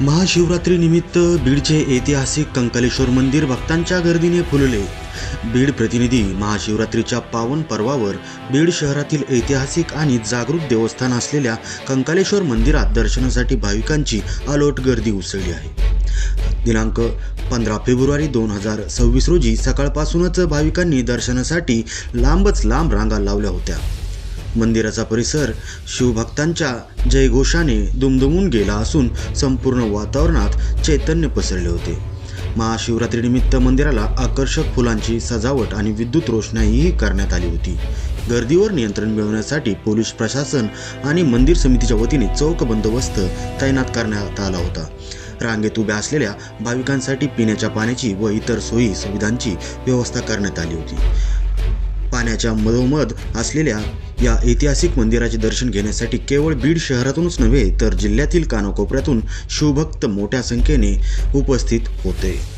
महाशिवरात्रीनिमित्त बीडचे ऐतिहासिक कंकालेश्वर मंदिर भक्तांच्या गर्दीने फुलले. बीड प्रतिनिधी महाशिवरात्रीच्या पावन पर्वावर बीड शहरातील ऐतिहासिक आणि जागृत देवस्थान असलेल्या कंकालेश्वर मंदिरात दर्शनासाठी भाविकांची अलोट गर्दी उसळली आहे. दिनांक पंधरा फेब्रुवारी दोन हजार सव्वीस रोजी सकाळपासूनच भाविकांनी दर्शनासाठी लांबच लांब रांगा लावल्या होत्या. मंदिराचा परिसर शिवभक्तांच्या जयघोषाने दुमदुमून गेला असून संपूर्ण वातावरणात चैतन्य पसरले होते. महाशिवरात्रीनिमित्त मंदिराला आकर्षक फुलांची सजावट आणि विद्युत रोषणाईही करण्यात आली होती. गर्दीवर नियंत्रण मिळवण्यासाठी पोलीस प्रशासन आणि मंदिर समितीच्या वतीने चौक बंदोबस्त तैनात करण्यात आला होता. रांगेत उभ्या असलेल्या भाविकांसाठी पिण्याच्या पाण्याची व इतर सोयी सुविधांची व्यवस्था करण्यात आली होती. पाण्याच्या मधोमध असलेल्या या ऐतिहासिक मंदिराचे दर्शन घेण्यासाठी केवळ बीड शहरातूनच नव्हे तर जिल्ह्यातील कानाकोपऱ्यातून शिवभक्त मोठ्या संख्येने उपस्थित होते.